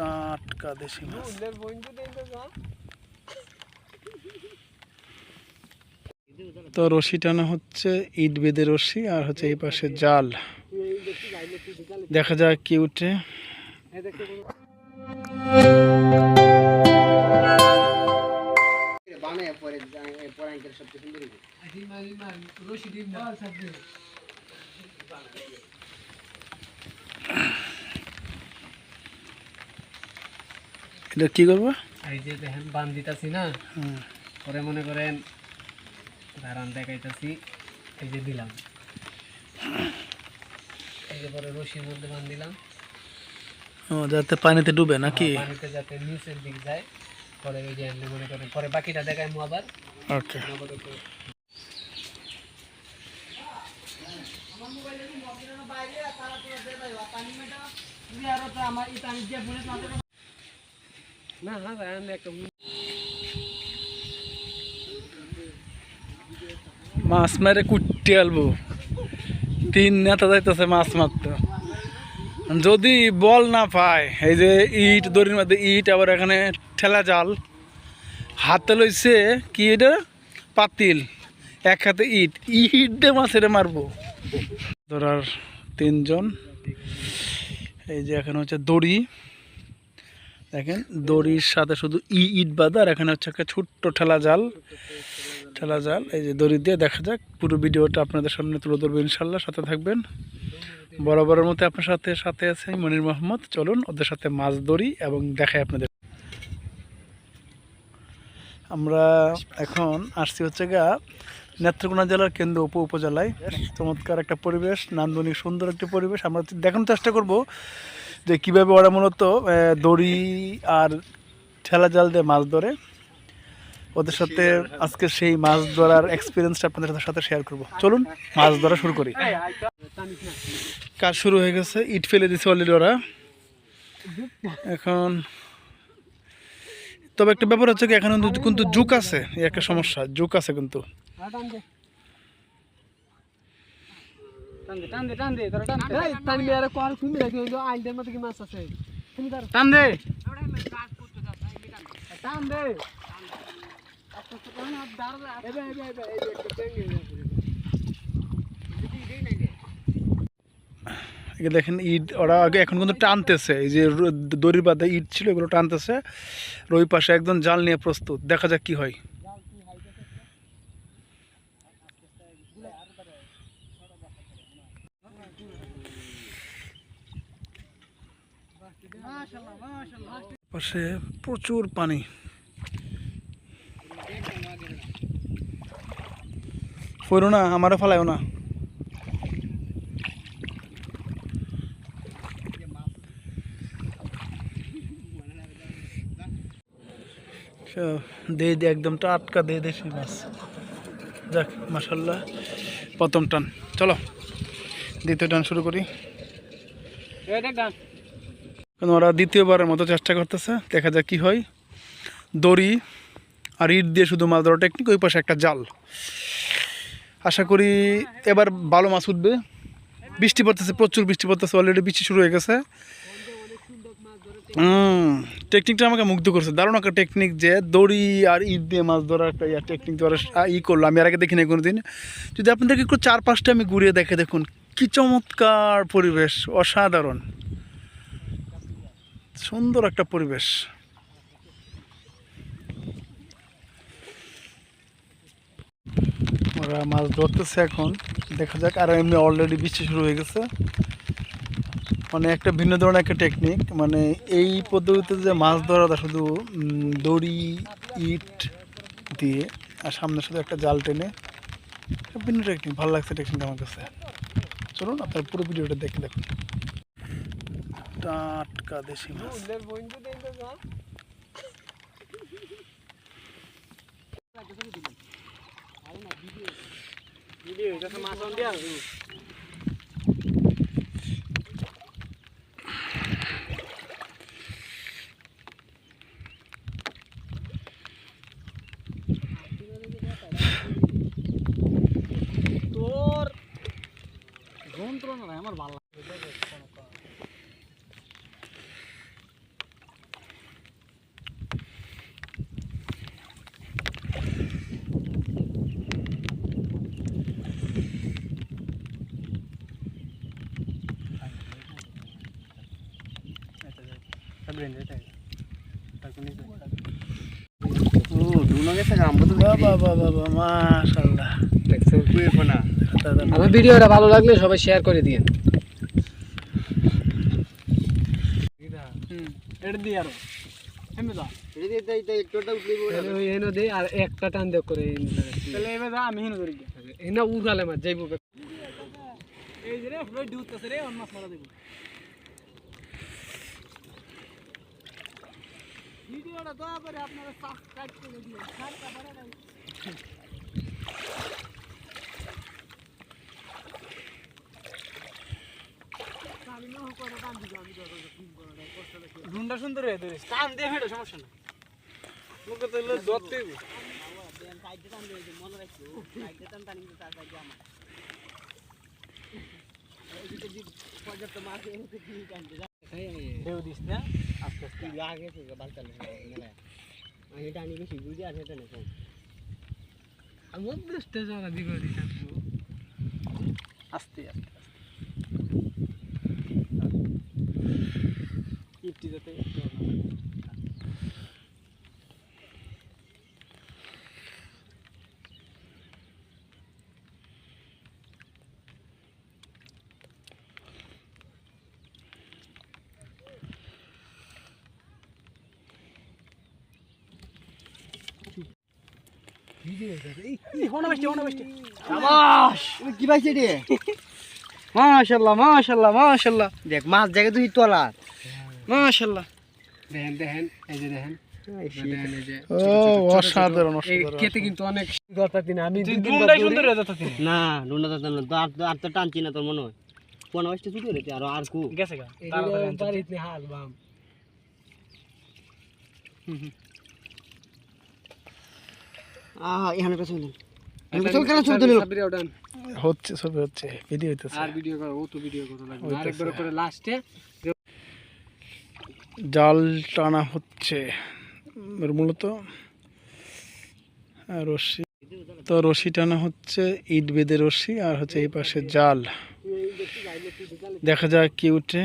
টাটকা দেশি মাছ। তো রশি টানা হচ্ছে, ইট বেঁধে রশি, আর হচ্ছে এই পাশে জাল। দেখা যাক কি উঠে পরে পরে আঙ্কেল সবচেয়ে সুন্দর এটা কি করব? এই যে দেখেন বান দিতাছি না? হুম। পরে মনে করেন ধারান দেখাইতাছি এই যে দিলাম। এই যে পরে রশির মধ্যে বান দিলাম ও যাতে পানিতে ডুবে নাকি? পানিতে যাতে নিচের দিক যায়। পরে ওই যে এমনি মনে করেন পরে বাকিটা দেখাই মু আবার। ওকে। আপাতত। না না একটা মাছ মেরে কুটতে আলবো। তিন নেতা যাইতেছে মাছ মারতে। যদি বল না পায়, এই যে ইট, দড়ির মধ্যে ইট, আবার এখানে ঠেলা জাল, হাতে লইছে কি এটা? পাতিল। এক হাতে ইট। ইট দিয়ে মাছের মারবো। ধরার তিনজন। এই যে এখানে হচ্ছে দড়ি। দেখেন, দড়ির সাথে শুধু ই ইট বাঁধা, আর এখানে হচ্ছে একটা ছোট্ট ঠেলা জাল। ঠেলা জাল, এই যে দড়ি দিয়ে দেখা যাক, পুরো ভিডিওটা আপনাদের সামনে তুলে ধরবো ইনশাল্লাহ, সাথে থাকবেন। বরাবরের মতো আপনার সাথে সাথে আছে মনির মোহাম্মদ চলুন, ওদের সাথে মাছ ধরি এবং দেখাই আপনাদের। আমরা এখন আসছি হচ্ছে গা নেত্রকোনা জেলার কেন্দ্র উপ উপজেলায়। চমৎকার একটা পরিবেশ, নান্দনিক সুন্দর একটি পরিবেশ। আমরা দেখানোর চেষ্টা করব যে কীভাবে ওরা মূলত দড়ি আর ঠেলা জাল দিয়ে মাছ ধরে ওদের সাথে আজকে সেই মাছ ধরার এক্সপিরিয়েন্সটা আপনাদের সাথে- সাথে শেয়ার করব। চলুন মাছ ধরা শুরু করি। কাজ শুরু হয়ে গেছে ইট ফেলে দিছে অলরেডি ওরা। এখন তবে একটা ব্যাপার হচ্ছে কি এখানে কিন্তু- কিন্তু জুক আছে এই একটা সমস্যা জুক আছে কিন্তু। টান দে টান দে দেখেন ইট ওরা আগে এখন কিন্তু টানতেছে। এই যে দড়ির বাদে ইট ছিল এগুলো টানতেছে। ওই পাশে একজন জাল নিয়ে প্রস্তুত। দেখা যাক কি হয়। পাশে প্রচুর পানি। পড়ো না আমারও ফেলায়ও না। দে দে একদম টাটকা দে দেশি মাছ। যাক মাসাল্লাহ প্রথম টান। চলো দ্বিতীয় টান শুরু করি। টান কারণ ওরা দ্বিতীয়বারের মতো চেষ্টা করতেছে, দেখা যাক কি হয়। দড়ি আর ইট দিয়ে শুধু মাছ ধরা টেকনিক ওই পাশে একটা জাল। আশা করি এবার ভালো মাছ উঠবে। বৃষ্টি পড়তেছে, প্রচুর বৃষ্টি পড়তেছে অলরেডি বৃষ্টি শুরু হয়ে গেছে। টেকনিকটা আমাকে মুগ্ধ করছে। দারুণ একটা টেকনিক যে দড়ি আর ইট দিয়ে মাছ ধরার একটা ইয়া টেকনিক ধরে ই করল। আমি আর আগে দেখিনি কোনো দিন যদি আপনাদেরকে একটু চার পাঁচটা আমি ঘুরিয়ে দেখে দেখুন, কি চমৎকার পরিবেশ, অসাধারণ। সুন্দর একটা পরিবেশ। ওরা মাছ ধরতেছে এখন। দেখা যাক, আর এমনি অলরেডি বৃষ্টি শুরু হয়ে গেছে। মানে একটা ভিন্ন ধরনের একটা টেকনিক মানে এই পদ্ধতিতে যে মাছ ধরাটা শুধু দড়ি, ইট দিয়ে, আর সামনে শুধু একটা জাল টেনে ভিন্ন টেকনিক ভালো লাগছে টেকনিকটা আমার কাছে। চলুন, আপনার পুরো ভিডিওটা দেখে দেখুন। টাটকা দেশি মাছ তোর যন্ত্রণা আমার ভালো লাগে ও দুনো গেছে গাম্বো তো বাবা বাবা বাবা মাশাআল্লাহ দেখছ কুয়ে ফোনা দাদা আমার ভিডিওটা ভালো লাগলে সবাই শেয়ার করে দিন দিয়ে একটা টান করে আমি উড়ালে যাইবো। এই যে রে দিউতেছে রে অন্য মারা দেব। ভিডিওটা দয়া করে আপনারা সাবস্ক্রাইব করে দিন দাও ঢুন্ডা সুন্দর হয়ে ধরিস টান দিয়ে ফেটো সমস্যা না মুখে তো ধরতে ঢেউ দিস না। আস্তে আস্তে আগে তো বালতা না আমি টানি বেশি বুঝি আর সেটা না আমি অভ্যস্ত যারা দিতাম আস্তে আস্তে ইপটি যাতে দেখ মাছ জায়গা তুই তোলা মাশাআল্লাহ দেখেন দেখেন এই যে দেখেন হয়ে টানছি না তোর মনে হয় কোন ছুটি হয়েছে আর আর কু গেছে এখানে পেছন দেন। পেছন কেন ছুটি দিল সাবিরে ওডান হচ্ছে সব হচ্ছে ভিডিও হইতেছে। আর ভিডিও করো ও তো ভিডিও করো লাগবে। আরেকবার করে লাস্টে জাল টানা হচ্ছে মূলত আর রশি। তো রশি টানা হচ্ছে ইট বেঁধে রশি আর হচ্ছে এই পাশে জাল। দেখা যাক কি উঠে।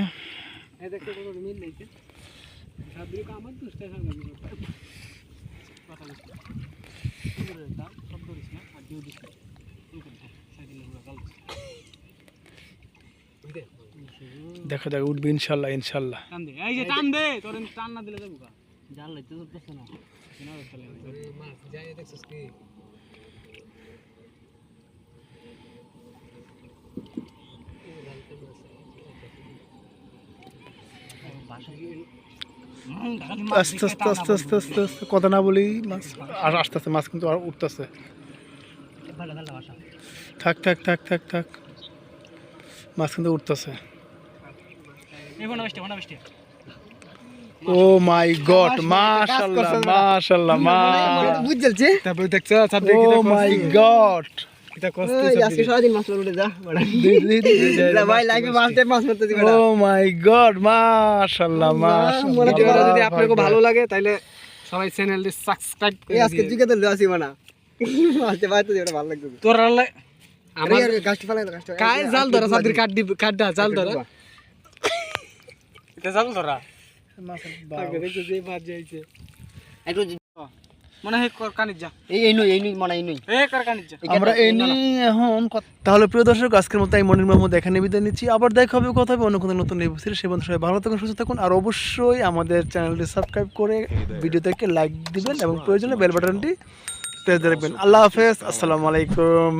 দেখ, দেখা যাক উঠবে ইনশাল্লাহ ইনশাল্লাহ টান দে এই যে টান দে তোর এমনি টান না দিলে যাব গা জাল লাইতে তো না কেনা আস্তে আস্তে আস্তে আস্তে আস্তে আস্তে কথা না বলি মাছ আর আস্তে আস্তে মাছ কিন্তু আর উঠতেছে। ভালো ভালো বাসা থাক থাক থাক থাক থাক। মাছ কিন্তু উঠতেছে। এই কোন বসতে কোন বসতে ও মাই গড মাশাআল্লাহ মাশাআল্লাহ মা। বুঝ জ্বলছে তারপর দেখছ ও মাই গড। এটা এই আজকে সারাদিন মাছ উঠে যা বড়া। ভাই লাগে মাছতে মাছ মারতে দিবে ও মাই গড মাশাআল্লাহ মাশাআল্লাহ। ভিডিওটা যদি আপনাদের ভালো লাগে তাহলে সবাই চ্যানেলটি সাবস্ক্রাইব করে আজকে জিগে তো আসি মানা মাছতে বাইতে দিবে ভালো লাগবে। তোর আমার আমার গাছটি ফেলাই গাছটি কায় জাল ধরা সাবির কাট দিব কাট জাল ধরা। এটা জাল ধরা? আগে দেখো যে মাছ যাইছে একটু তাহলে প্রিয় দর্শক আজকের মতো এই মনির মোহাম্মদ এখানে বিদায় নিচ্ছি। আবার দেখা হবে কথা হবে অন্য কোনো নতুন এপিসোড সে বন্ধু সবাই ভালো থাকুন সুস্থ থাকুন। আর অবশ্যই আমাদের চ্যানেলটি সাবস্ক্রাইব করে ভিডিওটাকে লাইক দিবেন এবং প্রয়োজনে বেল বাটনটি প্রেস দিয়ে রাখবেন। আল্লাহ হাফেজ আসসালামু আলাইকুম।